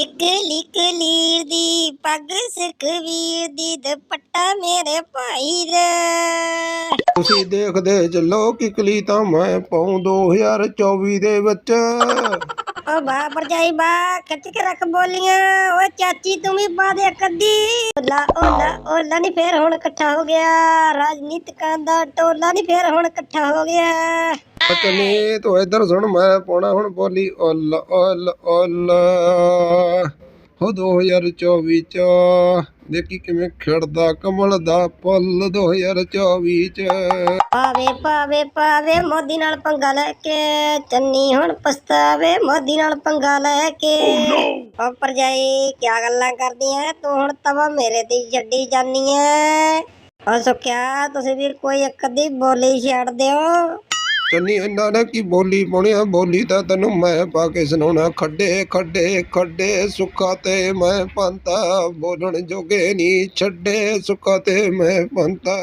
ਕਿਕਲੀ ਕਲੀਰ ਦੀ ਪੱਗ ਸੁਖਵੀਰ ਦੀ ਦੁਪੱਟਾ ਮੇਰੇ ਭਾਈ ਦਾ। ਤੁਸੀਂ ਦੇਖਦੇ ਚੱਲੋ ਕਿਕਲੀ ਤਾਂ ਮੈਂ ਪਾਉਂ 2024 ਦੇ ਵਿੱਚ। ਓ ਬਾ ਭਰਜਾਈ ਬਾ ਖਿੱਚ ਕੇ ਰੱਖ ਬੋਲੀਆਂ। ਓ ਚਾਚੀ ਤੂੰ ਵੀ ਪਾ ਦੇ ਕੱਦੀ ਓਲਾ ਓਲਾ ਓਲਾ ਨਹੀਂ ਫੇਰ ਹੁਣ ਇਕੱਠਾ ਹੋ ਗਿਆ। ਰਾਜਨੀਤਿਕਾਂ ਦਾ ਟੋਲਾ ਨਹੀਂ ਫੇਰ ਹੁਣ ਇਕੱਠਾ ਹੋ ਗਿਆ। ਪਤਨੀ ਤੂੰ ਇੱਧਰ ਸੁਣ ਮੈਂ ਪਾਉਣਾ ਹੁਣ ਬੋਲੀ ਓਲ ਓਲ ਓਲ। ਹੋ 2024 ਚ ਦੇਖੀ ਕਿਵੇਂ ਖਿੜਦਾ ਕਮਲ ਦਾ ਫੁੱਲ 2024 ਚ। ਪਾਵੇ ਪਾਵੇ ਪਾਵੇ ਮੋਦੀ ਨਾਲ ਪੰਗਾ ਲੈ ਕੇ ਚੰਨੀ ਹੁਣ ਪਛਤਾਵੇ ਮੋਦੀ ਨਾਲ ਪੰਗਾ ਲੈ ਕੇ। ਓ ਭਰਜਾਈ ਕੀ ਗੱਲਾਂ ਕਰਦੀ ਐ ਤੂੰ ਹੁਣ ਤਵਾ ਮੇਰੇ ਤੇ ਛੱਡੀ ਜਾਨੀ ਐ। ਓ ਸੁਖਿਆ ਤੁਸੀਂ ਵੀ ਕੋਈ ਇੱਕ ਅੱਧੀ ਬੋਲੀ ਛੱਡ ਦਿਓ। ਚੰਨੀ ਇਹਨਾਂ ਨੇ ਕੀ ਬੋਲੀ ਪਾਉਣੀ ਆ ਬੋਲੀ ਤਾਂ ਤੈਨੂੰ ਮੈਂ ਪਾ ਕੇ ਸੁਣਾਉਣਾ। ਖੱਡੇ ਖੱਡੇ ਖੱਡੇ ਸੁੱਖਾ ਤੇ ਮੈਂ ਪੰਤਾ ਬੋਲਣ ਜੋਗੇ ਨਹੀਂ ਛੱਡੇ ਸੁੱਖਾ ਤੇ ਮੈਂ ਪੰਤਾ